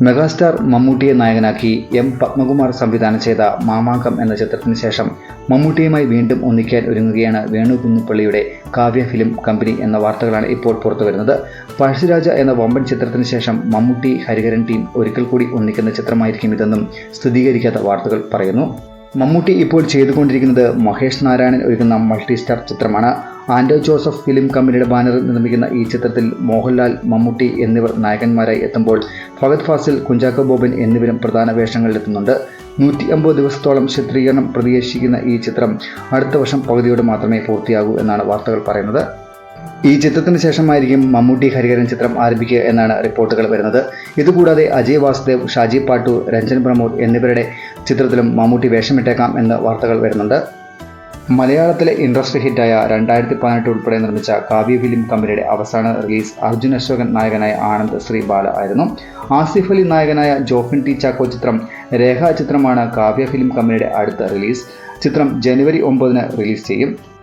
Megastar മമ്മൂട്ടിയെ നായകനാക്കി M Padmakumar സംവിധാനം ചെയ്ത മാമാങ്കം എന്ന ചിത്രത്തിന് ശേഷം മമ്മൂട്ടിയുമായി വീണ്ടും ഒന്നിക്കാൻ ഒരുങ്ങുകയാണ് വേണു കുന്നുപ്പള്ളിയുടെ കാവ്യ ഫിലിം കമ്പനി എന്ന വാർത്തകളാണ് ഇപ്പോൾ പുറത്തുവരുന്നത് പഴശ്ശിരാജ എന്ന വമ്പൻ ചിത്രത്തിന് ശേഷം മമ്മൂട്ടി ഹരിഹരൻ ടീം ഒരിക്കൽ കൂടി ഒന്നിക്കുന്ന ചിത്രമായിരിക്കും ഇതെന്നും സ്ഥിരീകരിക്കാത്ത വാർത്തകൾ പറയുന്നു. മമ്മൂട്ടി ഇപ്പോൾ ചെയ്തുകൊണ്ടിരിക്കുന്നത് മഹേഷ് നാരായണൻ ഒരുക്കുന്ന മൾട്ടി സ്റ്റാർ ചിത്രമാണ്. ആൻഡോ ജോസഫ് ഫിലിം കമ്പനിയുടെ ബാനറിൽ നിർമ്മിക്കുന്ന ഈ ചിത്രത്തിൽ മോഹൻലാൽ മമ്മൂട്ടി എന്നിവർ നായകന്മാരായി എത്തുമ്പോൾ ഫഹദ് ഫാസിൽ കുഞ്ചാക്കോ ബോബൻ എന്നിവരും പ്രധാന വേഷങ്ങളിലെത്തുന്നുണ്ട്. നൂറ്റി അമ്പത് ദിവസത്തോളം ചിത്രീകരണം പ്രതീക്ഷിക്കുന്ന ഈ ചിത്രം അടുത്ത വർഷം പകുതിയോടെ മാത്രമേ പൂർത്തിയാകൂ എന്നാണ് വാർത്തകൾ പറയുന്നത്. ഈ ചിത്രത്തിന് ശേഷമായിരിക്കും മമ്മൂട്ടി ഹരിഹരൻ ചിത്രം ആരംഭിക്കുക എന്നാണ് റിപ്പോർട്ടുകൾ വരുന്നത്. ഇതുകൂടാതെ അജയ് വാസുദേവ് ഷാജി പാട്ടു രഞ്ജൻ പ്രമോദ് എന്നിവരുടെ ചിത്രത്തിലും മമ്മൂട്ടി വേഷമിട്ടേക്കാം എന്ന് വാർത്തകൾ വരുന്നുണ്ട്. മലയാളത്തിലെ ഇൻഡസ്ട്രി ഹിറ്റായ രണ്ടായിരത്തി പതിനെട്ട് ഉൾപ്പെടെ നിർമ്മിച്ച കാവ്യ ഫിലിം കമ്പനിയുടെ അവസാന റിലീസ് അർജുൻ അശോകൻ നായകനായ ആനന്ദ് ശ്രീ ബാല ആയിരുന്നു. ആസിഫ് അലി നായകനായ ജോഫിൻ ടി ചാക്കോ ചിത്രം രേഖ ചിത്രമാണ് കാവ്യ ഫിലിം കമ്പനിയുടെ അടുത്ത റിലീസ്. ചിത്രം ജനുവരി ഒമ്പതിന് റിലീസ് ചെയ്യും.